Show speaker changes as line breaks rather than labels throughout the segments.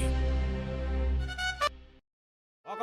Mga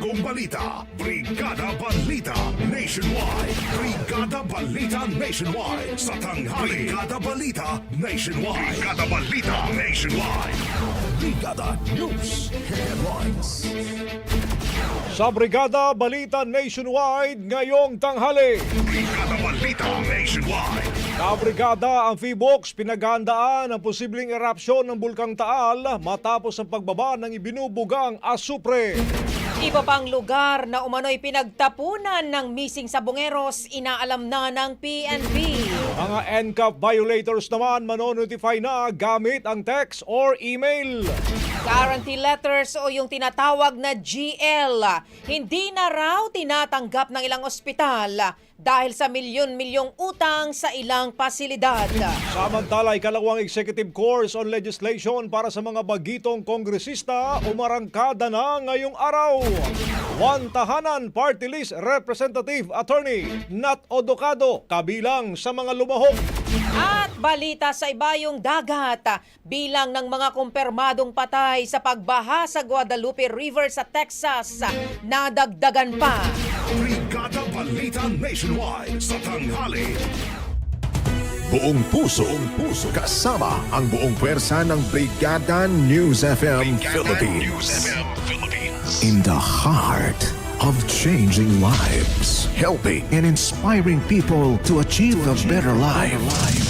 Bagong balita. Brigada Balita Nationwide. Brigada Balita Nationwide. Sa tanghali. Brigada Balita Nationwide. Brigada Balita Nationwide.
Brigada News Headlines.
Sa Brigada Balita Nationwide ngayong tanghali.
Brigada Balita Nationwide.
Kabrigada ang Phibox pinaghandaan ang posibleng erupsyon ng Bulkang Taal matapos ang pagbaba ng ibinubugang asupre.
Iba pang lugar na umano'y pinagtapunan ng missing sabongeros inaalam na ng PNP.
Mga NCAP violators naman manonotify na gamit ang text or email.
Guarantee letters o yung tinatawag na GL, hindi na raw tinatanggap ng ilang ospital dahil sa milyon-milyong utang sa ilang pasilidad.
Samantala, ikalawang executive course on legislation para sa mga bagitong kongresista umarangkada na ngayong araw. One Tahanan Party List Representative Attorney Nat Odocado kabilang sa mga lumahok.
Balita sa ibayong dagat, bilang ng mga kumpirmadong patay sa pagbaha sa Guadalupe River sa Texas, nadagdagan pa.
Brigada Balita Nationwide. Sa tanghali.
Buong puso, buong puso, kasama ang buong pwersa ng Brigada News FM Philippines. In the heart of changing lives, helping and inspiring people to achieve a better life.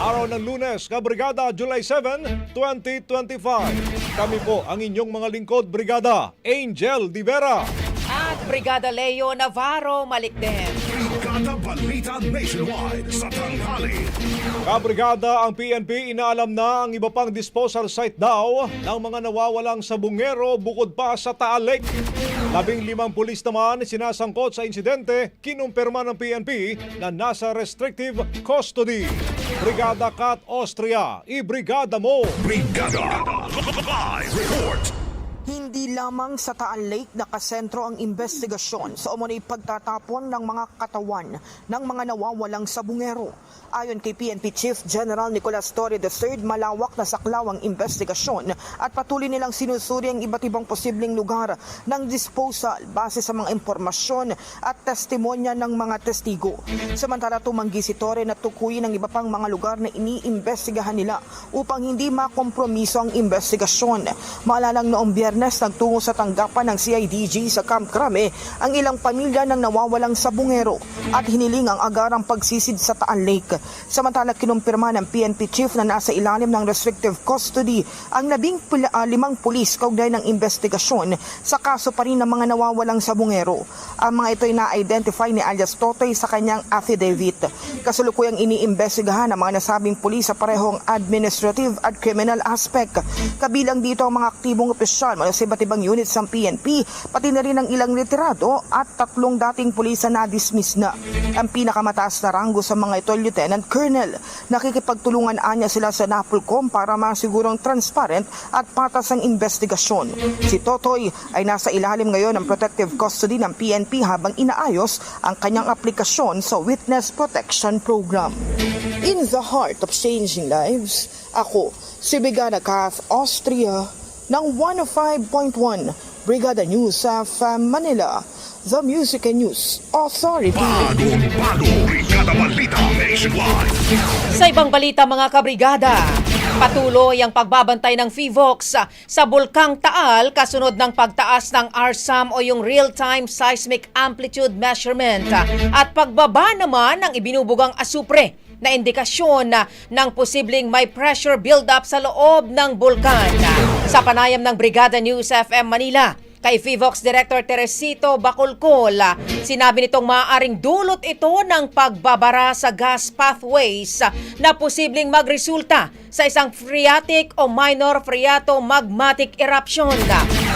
Araw ng lunes, Kabrigada, July 7, 2025. Kami po ang inyong mga lingkod, Brigada Angel Di Vera.
At Brigada Leo Navarro Malikden.
Brigada Balita Nationwide. Sa tanghali.
Kabrigada, ang PNP inaalam na ang iba pang disposal site daw ng mga nawawalang sabungero bukod pa sa Taal Lake. Labing limang pulis naman sinasangkot sa insidente, kinumpirma ng PNP na nasa restrictive custody. Brigada Kat Austria, ibrigada mo!
Brigada. Live report.
Hindi lamang sa Taal Lake nakasentro ang investigasyon sa umunay pagtatapon ng mga katawan ng mga nawawalang sabungero. Ayon kay PNP Chief General Nicolas Torre III, malawak na saklaw ang investigasyon at patuloy nilang sinusuri ang iba't ibang posibleng lugar ng disposal base sa mga impormasyon at testimonya ng mga testigo. Samantala tumanggi si Torre na tukuyin ang iba pang mga lugar na iniimbestigahan nila upang hindi makompromiso ang investigasyon. Maalalang noong biyernes nagtungo sa tanggapan ng CIDG sa Camp Crame ang ilang pamilya ng nawawalang sabungero at hiniling ang agarang pagsisid sa Taal Lake. Samantala kinumpirma ng PNP chief na nasa ilalim ng restrictive custody ang labing pula- ah, limang pulis kaugnay ng investigasyon sa kaso pa rin ng mga nawawalang sabungero. Ang mga ito ay na-identify ni alias Totoy sa kanyang affidavit. Kasalukuyang iniimbestigahan ang mga nasabing pulis sa parehong administrative at criminal aspect. Kabilang dito ang mga aktibong opisyal mula sa iba't ibang units ng PNP, pati na rin ang ilang retirado at tatlong dating pulis na na-dismiss na. Ang pinakamataas na ranggo sa mga ito, Lieutenant Colonel. Nakikipagtulungan anya sila sa NAPOLCOM para masigurong transparent at patas ang investigasyon. Si Totoy ay nasa ilalim ngayon ng protective custody ng PNP habang inaayos ang kanyang aplikasyon sa Witness Protection Program. In the heart of changing lives, ako, si Brigada Kath Austria ng 105.1 Brigada News sa Manila, The Music and News Authority.
Bagong bago, Brigada Balita Nationwide.
Sa ibang balita mga kabrigada, patuloy ang pagbabantay ng FIVOX sa Bulkang Taal kasunod ng pagtaas ng RSAM o yung Real-Time Seismic Amplitude Measurement at pagbaba naman ng ibinubugang asupre na indikasyon ng posibleng may pressure build-up sa loob ng bulkan. Sa panayam ng Brigada News FM Manila, Kay FIVOX Director Teresito Bacolcol, sinabi nitong maaaring dulot ito ng pagbabara sa gas pathways na posibleng magresulta sa isang phreatic o minor phreatomagmatic eruption.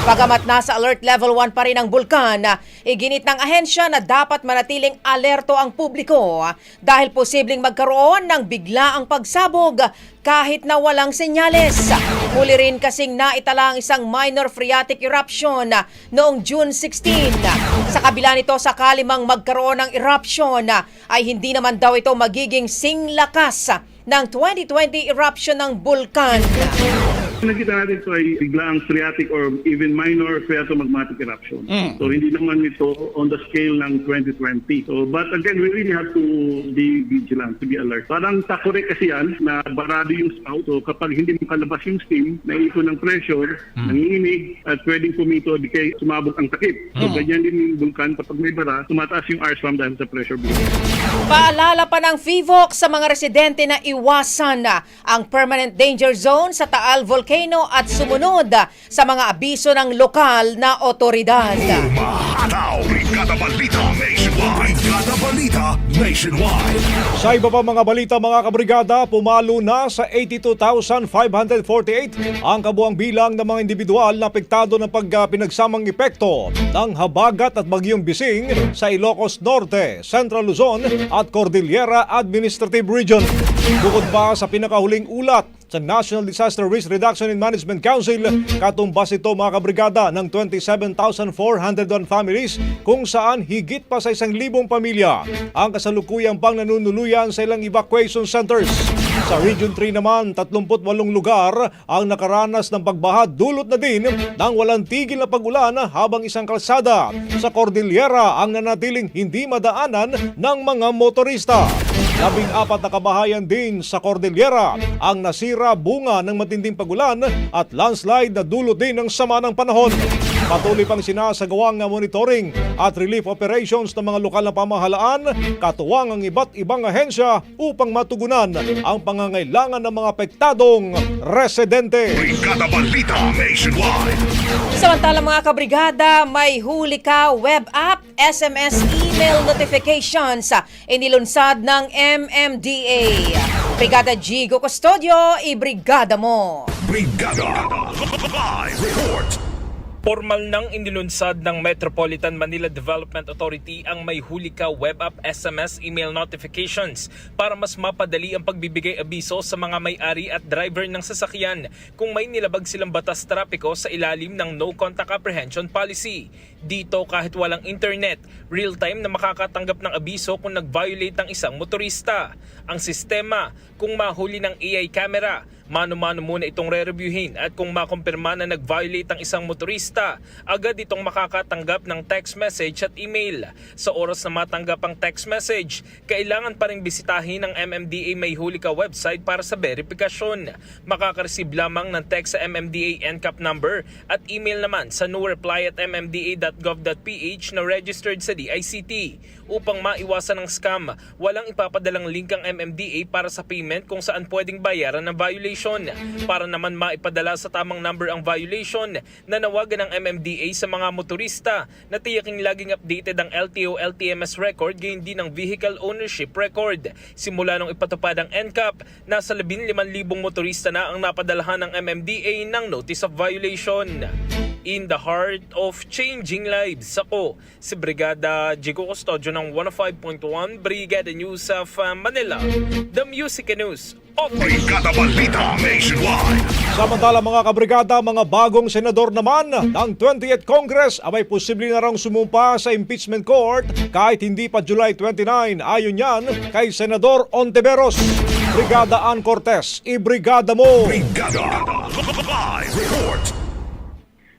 Pagamat nasa alert level 1 pa rin ang bulkan, iginit ng ahensya na dapat manatiling alerto ang publiko dahil posibleng magkaroon ng biglaang pagsabog kahit na walang senyales. Muli rin kasing naitala ang isang minor phreatic eruption noong June 16. Sa kabila nito, sakali mang magkaroon ng eruption, ay hindi naman daw ito magiging singlakas ng 2020 eruption ng bulkan.
Nakita natin ito ay biglaang phreatic or even minor phreatomagmatic eruption. So hindi naman ito on the scale ng 2020. So but again, we really have to be vigilant, to be alert. Parang takore kasi yan na barado yung spout. So kapag hindi makalabas yung steam, naipon ng pressure, nanginginig, at pwedeng pumito di kay sumabog ang takip. So ganyan din yung vulkan kapag may bara, tumataas yung RSWAM dahil sa pressure buildup.
Paalala pa ng FIVOX sa mga residente na iwasan na ang permanent danger zone sa Taal Volcano at sumunod sa mga abiso ng lokal na otoridad.
Umahataw, Nationwide.
Sa iba pa mga balita mga kabrigada, pumalo na sa 82,548 ang kabuang bilang ng mga individual na apektado ng pagpinagsamang epekto ng habagat at bagyong bising sa Ilocos Norte, Central Luzon at Cordillera Administrative Region. Bukod pa sa pinakahuling ulat sa National Disaster Risk Reduction and Management Council, katumbas ito mga kabrigada ng 27,401 families kung saan higit pa sa isang libong pamilya ang kasalukuyang pang nanunuluyan sa ilang evacuation centers. Sa Region 3 naman, 38 lugar ang nakaranas ng pagbaha dulot na din ng walang tigil na pagulan habang isang kalsada sa Cordillera ang nanatiling hindi madaanan ng mga motorista. Labing apat na kabahayan din sa Cordillera ang nasira bunga ng matinding pagulan at landslide na dulot din ng sama ng panahon. Patuloy pang sinasagawang monitoring at relief operations ng mga lokal na pamahalaan, katuwang ang iba't ibang ahensya upang matugunan ang pangangailangan ng mga apektadong residente.
Brigada Balita Nationwide.
Samantala mga kabrigada, may huli ka web app, SMS email notifications inilunsad ng MMDA. Brigada Gigo Custodio, ibrigada mo!
Brigada Live Report.
Formal nang inilunsad ng Metropolitan Manila Development Authority ang May Huli Ka web app SMS email notifications para mas mapadali ang pagbibigay abiso sa mga may-ari at driver ng sasakyan kung may nilabag silang batas trapiko sa ilalim ng No Contact Apprehension Policy. Dito kahit walang internet, real-time na makakatanggap ng abiso kung nag-violate ang isang motorista. Ang sistema, kung mahuli ng AI camera, mano-mano muna itong re-reviewin at kung makumpirma na nag-violate ang isang motorista, agad itong makakatanggap ng text message at email. Sa oras na matanggap ang text message, kailangan pa rin bisitahin ang MMDA May Huli website para sa verifikasyon. Makakareceive lamang ng text sa MMDA NCAP number at email naman sa no reply at mmda.gov.ph na registered sa DICT. Upang maiwasan ang scam, walang ipapadalang link ang MMDA para sa payment kung saan pwedeng bayaran ng violation. Para naman maipadala sa tamang number ang violation, nanawagan ng MMDA sa mga motorista na tiyaking laging updated ang LTO LTMS record gayon din ng vehicle ownership record. Simula nung ipatupad ang NCAP, nasa 15,000 motorista na ang napadalahan ng MMDA ng notice of violation. In the heart of changing lives, ako si Brigada Jigo Custodio ng 105.1 Brigada News of uh, Manila. The Music and News.
Brigada Balita Nationwide.
Samantala mga kabrigada, mga bagong senador naman ng 20th Congress abay posible na raw sumumpa sa impeachment court kahit hindi pa July 29. Ayon yan kay Senador Ontiveros. Brigada Ann Cortez, ibrigada mo!
Brigada. Live report.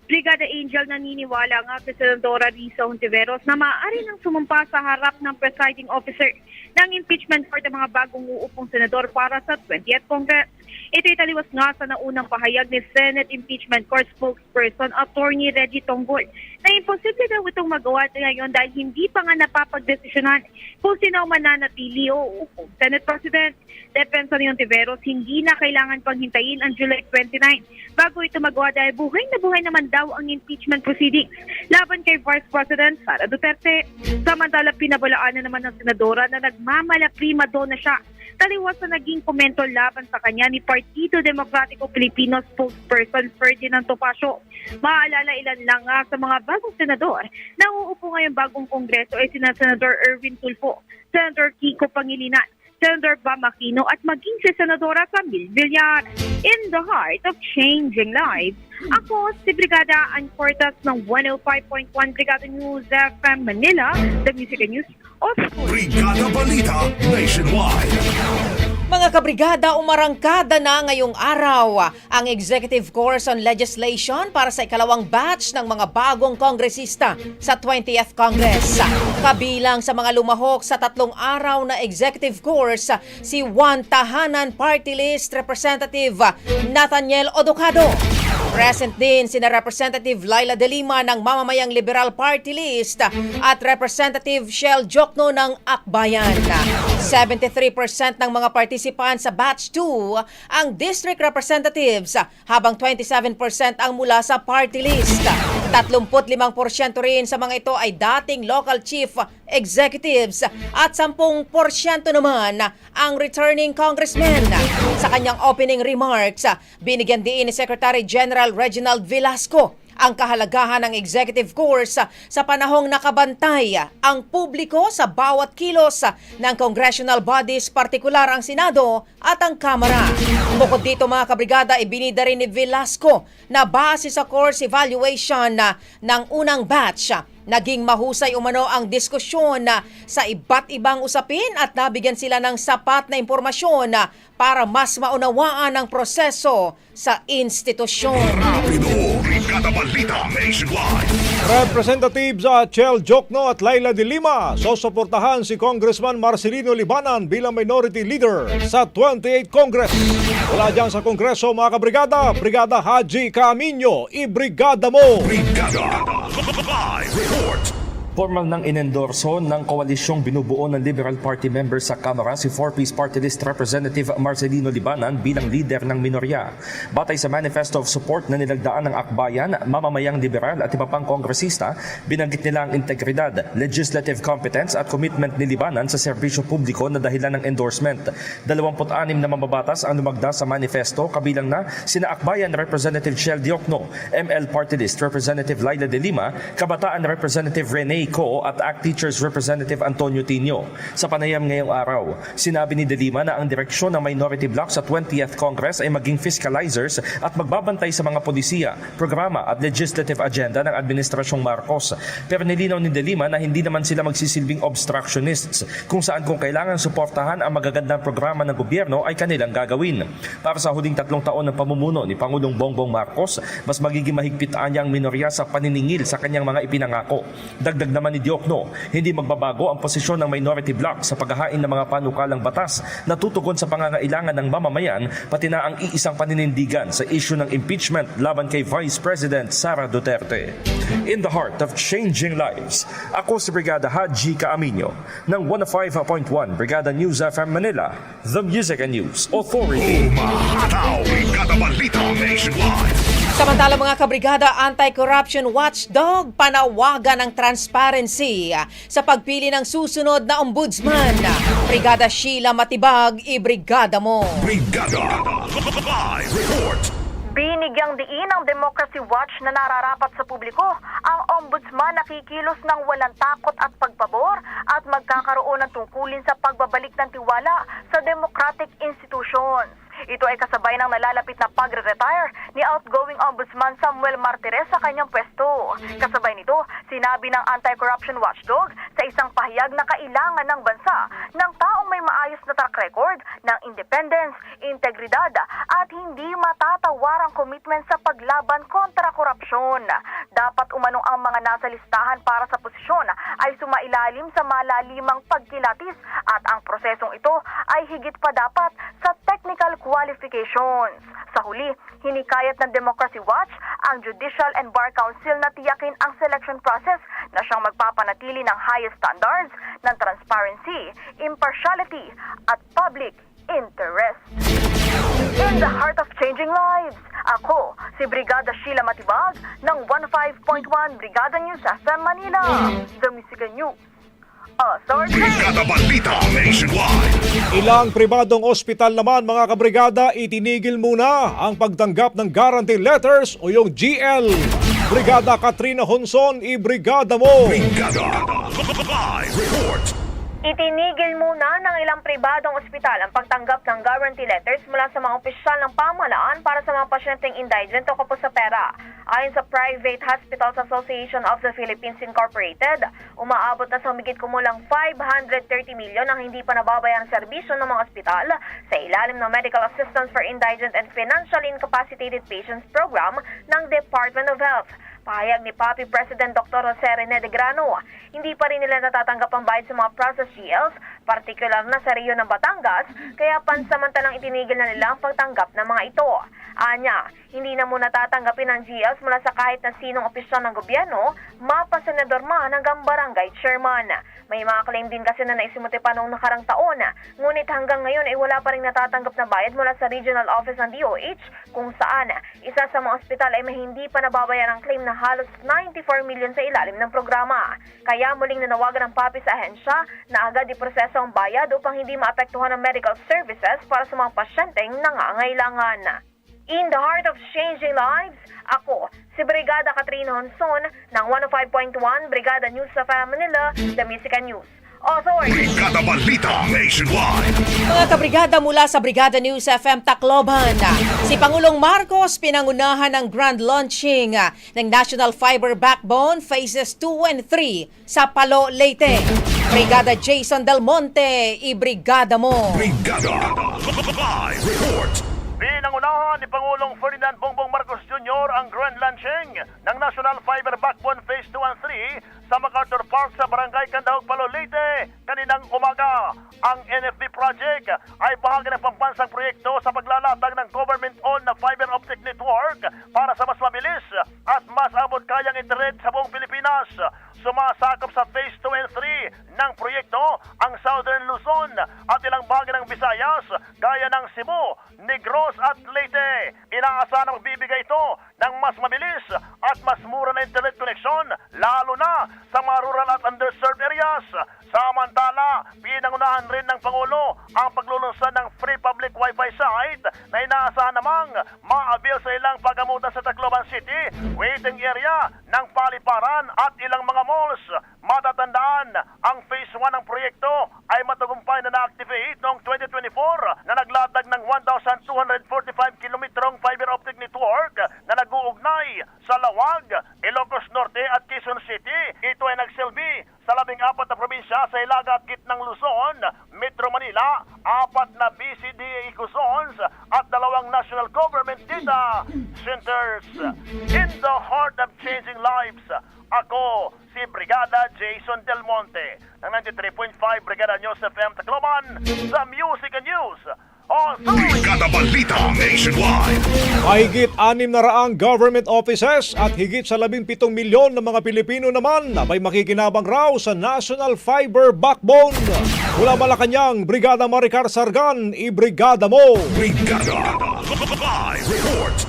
Brigada Angel naniniwala nga kay Senadora Risa Hontiveros na maaari nang sumumpa sa harap ng presiding officer ng impeachment court ng mga bagong uupong senador para sa 20th Congress. Ito'y taliwas nga sa naunang pahayag ni Senate Impeachment Court spokesperson Attorney Reggie Tonggol na imposible daw itong magawa ngayon dahil hindi pa nga napapagdesisyonan kung sino mananatili o uupong Senate President. Depensa ni Ontiveros, hindi na kailangan pang hintayin ang July 29 bago ito magawa dahil buhay na buhay naman daw ang impeachment proceedings laban kay Vice President Sara Duterte. Samantala, pinabalaan na naman ng senadora na nagmamala prima donna siya taliwas sa naging komento laban sa kanya ni Partido Demokratiko Pilipino spokesperson Ferdinand Topacio. Maalala ilan lang nga sa mga bagong senador na uupo ngayong bagong kongreso ay sina Senador Erwin Tulfo, Senator Kiko Pangilinan, Senator Bam Aquino at maging si Senadora Camille Villar. In the heart of changing lives, ako si Brigada Ancortas ng 105.1 Brigada News FM Manila, the Music and News of
Brigada Balita Nationwide.
Mga kabrigada, umarangkada na ngayong araw ang Executive Course on Legislation para sa ikalawang batch ng mga bagong kongresista sa 20th Congress. Kabilang sa mga lumahok sa tatlong araw na Executive Course, si Juan Tahanan Party List Representative Nathaniel Odocado. Present din sina Representative Laila De Lima ng Mamamayang Liberal Party List at Representative Shell Jokno ng Akbayan. 73% ng mga participants sa Batch 2 ang District Representatives habang 27% ang mula sa party list. 35% rin sa mga ito ay dating local chief executives at 10% naman ang returning congressmen. Sa kanyang opening remarks, binigyan din ni Secretary General Reginald Velasco ang kahalagahan ng executive course sa panahong nakabantay ang publiko sa bawat kilos ng congressional bodies, partikular ang Senado at ang Kamara. Bukod dito mga kabrigada, ibinida rin ni Velasco na base sa course evaluation ng unang batch Naging mahusay umano ang diskusyon na sa iba't ibang usapin at nabigyan sila ng sapat na impormasyon na para mas maunawaan ang proseso sa institusyon.
Rapido.
Representatives at Chel Jokno at Laila de Lima susuportahan si Congressman Marcelino Libanan bilang Minority Leader sa 28 Congress. Wala dyan sa Kongreso mga kabrigada, Brigada Haji Camino, ibrigada mo!
Brigada. Live report.
Formal nang inendorso ng koalisyong binubuo ng Liberal Party members sa Kamara si 4-piece party list Representative Marcelino Libanan bilang leader ng minorya. Batay sa manifesto of support na nilagdaan ng akbayan, mamamayang liberal at iba pang kongresista, binanggit nila ang integridad, legislative competence at commitment ni Libanan sa serbisyo publiko na dahilan ng endorsement. 26 na mambabatas ang lumagda sa manifesto kabilang na sina akbayan Representative Shell Diokno, ML Party List Representative Laila de Lima, Kabataan Representative Rene Co at ACT Teachers Representative Antonio Tino. Sa panayam ngayong araw, sinabi ni de Lima na ang direksyon ng minority bloc sa 20th Congress ay maging fiscalizers at magbabantay sa mga polisiya, programa at legislative agenda ng Administrasyong Marcos. Pero nilinaw ni de Lima na hindi naman sila magsisilbing obstructionists kung saan kung kailangan suportahan ang magagandang programa ng gobyerno ay kanilang gagawin. Para sa huling tatlong taon ng pamumuno ni Pangulong Bongbong Marcos, mas magiging mahigpit ang minorya sa paniningil sa kanyang mga ipinangako. Dagdag naman ni Diokno, hindi magbabago ang posisyon ng minority bloc sa paghahain ng mga panukalang batas na tutugon sa pangangailangan ng mamamayan pati na ang iisang paninindigan sa issue ng impeachment laban kay Vice President Sara Duterte. In the heart of changing lives, ako si Brigada Haji Kaaminyo ng 105.1 Brigada News FM Manila, The Music and News Authority.
Umahataw, Brigada Balita Nationwide.
Samantala mga kabrigada, anti-corruption watchdog panawagan ng transparency sa pagpili ng susunod na ombudsman. Brigada Sheila Matibag, ibrigada mo.
Brigada Live Report.
Binigyang diin ng Democracy Watch na nararapat sa publiko ang ombudsman nakikilos ng walang takot at pagpabor at magkakaroon ng tungkulin sa pagbabalik ng tiwala sa democratic institutions. Ito ay kasabay ng nalalapit na pagre-retire ni outgoing ombudsman Samuel Martires sa kanyang pwesto. Kasabay nito, sinabi ng anti-corruption watchdog sa isang pahayag na kailangan ng bansa ng taong may maayos na track record ng independence, integridad at hindi matatawarang commitment sa paglaban kontra korupsyon. Dapat umanong ang mga nasa listahan para sa posisyon ay sumailalim sa malalimang pagkilatis at ang prosesong ito ay higit pa dapat sa technical qualifications. Sa huli, hinikayat ng Democracy Watch ang Judicial and Bar Council na tiyakin ang selection process na siyang magpapanatili ng highest standards ng transparency, impartiality at public interest. In the heart of changing lives, ako si Brigada Sheila Matibag ng 15.1 Brigada News FM Manila, The Music News.
Brigada Balita Nationwide.
Ilang pribadong ospital naman mga kabrigada itinigil muna ang pagtanggap ng guarantee letters o yung GL. Brigada Katrina Honson, ibrigada mo!
Brigada Live Report.
Itinigil muna ng ilang pribadong ospital ang pagtanggap ng guarantee letters mula sa mga opisyal ng pamahalaan para sa mga pasyenteng indigent o kapos sa pera. Ayon sa Private Hospitals Association of the Philippines Incorporated, umaabot na sa humigit kumulang 530 milyon ang hindi pa nababayang serbisyo ng mga ospital sa ilalim ng Medical Assistance for Indigent and Financially Incapacitated Patients Program ng Department of Health. Pahayag ni Papi President Dr. Jose Rene de Grano, hindi pa rin nila natatanggap ang bayad sa mga process GLs, partikular na sa Rio ng Batangas, kaya pansamantalang itinigil na nila ang pagtanggap ng mga ito. Anya, hindi na muna tatanggapin ang GLs mula sa kahit na sinong opisyal ng gobyerno, mapa senador man hanggang barangay chairman. May mga claim din kasi na naisimuti pa noong nakarang taon, ngunit hanggang ngayon ay wala pa rin natatanggap na bayad mula sa regional office ng DOH kung saan isa sa mga ospital ay may hindi pa nababayaran ang claim na halos 94 million sa ilalim ng programa. Kaya muling nanawagan ng papi sa ahensya na agad iproseso ang bayad upang hindi maapektuhan ang medical services para sa mga pasyenteng nangangailangan. In the heart of changing lives, ako, si Brigada Katrina Honson ng 105.1 Brigada News sa Manila, The Music News. Authority!
Brigada Balita Nationwide.
Mga kabrigada mula sa Brigada News FM Tacloban, si Pangulong Marcos pinangunahan ng grand launching ng National Fiber Backbone Phases 2 and 3 sa Palo, Leyte. Brigada Jason Del Monte, ibrigada mo.
Brigada Live Report.
Inilansyahan ni Pangulong Ferdinand Bongbong Marcos Jr. ang grand launching ng National Fiber Backbone Phase 2 and 3 sa MacArthur Park sa Barangay Candahog, Palo, Leyte. Kaninang umaga, ang NFB project ay bahagi ng pambansang proyekto sa paglalatag ng government-owned na fiber optic network para sa mas mabilis at mas abot kayang internet sa buong Pilipinas. Sumasakop sa Phase 2 and 3 ng proyekto ang Southern Luzon at ilang bahagi ng Visayas gaya ng Negros at Leyte. Inaasahan na magbibigay ito ng mas mabilis sa Lawag, Ilocos Norte at Quezon City. Ito ay nagsilbi sa labing apat na probinsya sa Ilaga at Gitnang Luzon, Metro Manila, Brigada
Balita Nationwide.
Mahigit anim na raang government offices at higit sa 17 milyon ng mga Pilipino naman na may makikinabang raw sa National Fiber Backbone. Mula Malacanang, Brigada Maricar Sargan, i-brigada mo!
Brigada. Live report.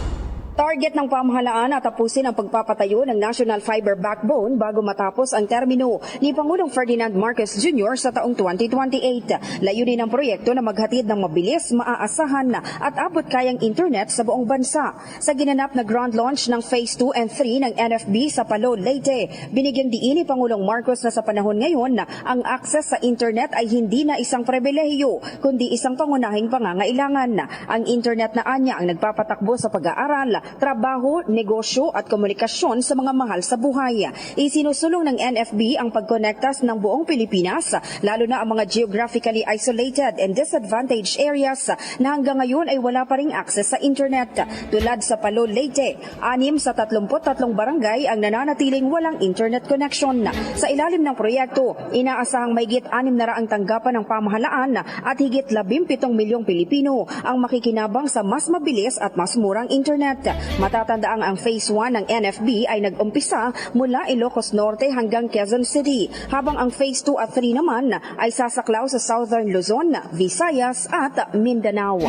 Target ng pamahalaan at tapusin ang pagpapatayo ng National Fiber Backbone bago matapos ang termino ni Pangulong Ferdinand Marcos Jr. sa taong 2028. Layunin ng proyekto na maghatid ng mabilis, maaasahan at abot kayang internet sa buong bansa. Sa ginanap na ground launch ng Phase 2 and 3 ng NFB sa Palo, Leyte, binigyang diin ni Pangulong Marcos na sa panahon ngayon ang access sa internet ay hindi na isang pribilehiyo, kundi isang pangunahing pangangailangan. Ang internet na anya ang nagpapatakbo sa pag-aaral, trabaho, negosyo at komunikasyon sa mga mahal sa buhay. Isinusulong ng NFB ang pagkonektas ng buong Pilipinas, lalo na ang mga geographically isolated and disadvantaged areas na hanggang ngayon ay wala pa ring access sa internet. Tulad sa Palo, Leyte, anim sa 33 barangay ang nananatiling walang internet connection. Sa ilalim ng proyekto, inaasahang mahigit anim na raang tanggapan ng pamahalaan at higit 17 milyong Pilipino ang makikinabang sa mas mabilis at mas murang internet. Matatandaang ang Phase 1 ng NFB ay nag-umpisa mula Ilocos Norte hanggang Quezon City, habang ang Phase 2 at 3 naman ay sasaklaw sa Southern Luzon, Visayas at Mindanao.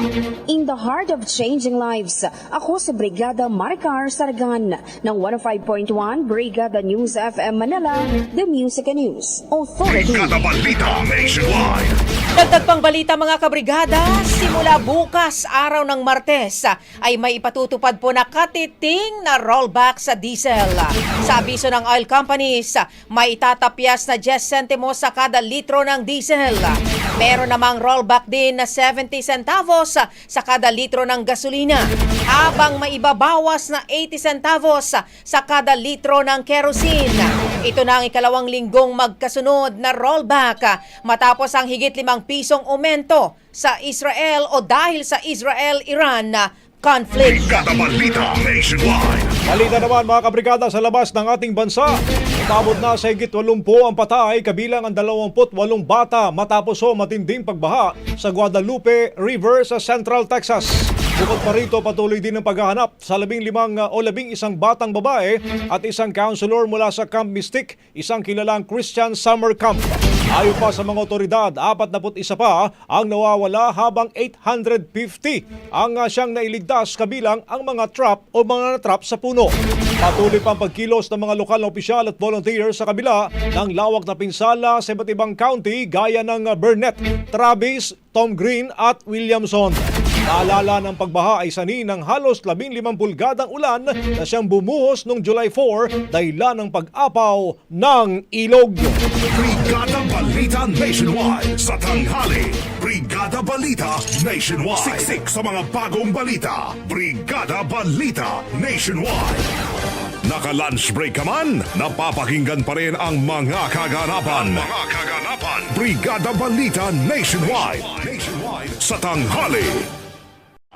In the heart of changing lives, ako si Brigada Maricar Sargan ng 105.1 Brigada News FM Manila, The Music and News Authority.
Brigada Balita Nationwide.
Dagdag pang balita mga kabrigada, simula bukas araw ng Martes ay may ipatutupad po na katiting na rollback sa diesel. Sa abiso ng oil companies, may itatapyas na 10 centimos sa kada litro ng diesel. Meron namang rollback din na 70 centavos sa kada litro ng gasolina, habang may ibabawas na 80 centavos sa kada litro ng kerosene. Ito na ang ikalawang linggong magkasunod na rollback matapos ang higit limang pisong aumento sa Israel o dahil sa Israel-Iran conflict.
Brigada Balita
naman mga kabrigada sa labas ng ating bansa. Umabot na sa higit 80 ang patay kabilang ang 28 bata matapos o matinding pagbaha sa Guadalupe River sa Central Texas. Bukod pa rito, patuloy din ang paghahanap sa labing limang uh, o labing isang batang babae at isang counselor mula sa Camp Mystic, isang kilalang Christian Summer Camp. Ayon pa sa mga otoridad, 41 pa ang nawawala habang 850 ang uh, siyang nailigtas kabilang ang mga trap o mga trap sa puno. Patuloy pa ang pagkilos ng mga lokal na opisyal at volunteers sa kabila ng lawak na pinsala sa iba't ibang county gaya ng uh, Burnett, Travis, Tom Green at Williamson. Naalala ng pagbaha ay sani ng halos 15 pulgadang ulan na siyang bumuhos noong July 4 dahilan ng pag-apaw ng ilog.
Brigada Balita Nationwide sa tanghali. Brigada Balita Nationwide. Siksik sa mga bagong balita. Brigada Balita Nationwide. Naka-lunch break ka man, napapakinggan pa rin ang mga kaganapan. mga kaganapan. Brigada Balita Nationwide. Nationwide sa tanghali.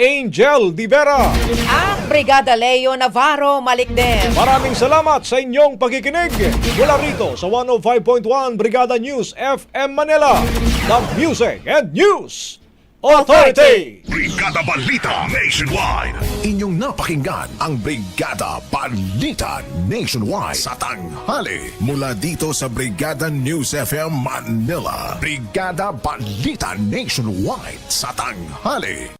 Angel Di Vera.
Ang Brigada Leo Navarro Malikdem.
Maraming salamat sa inyong pagkikinig. Mula rito sa 105.1 Brigada News FM Manila, the Music and News Authority.
Brigada Balita Nationwide.
Inyong napakinggan ang Brigada Balita Nationwide sa tanghali. Mula dito sa Brigada News FM Manila. Brigada Balita Nationwide sa tanghali.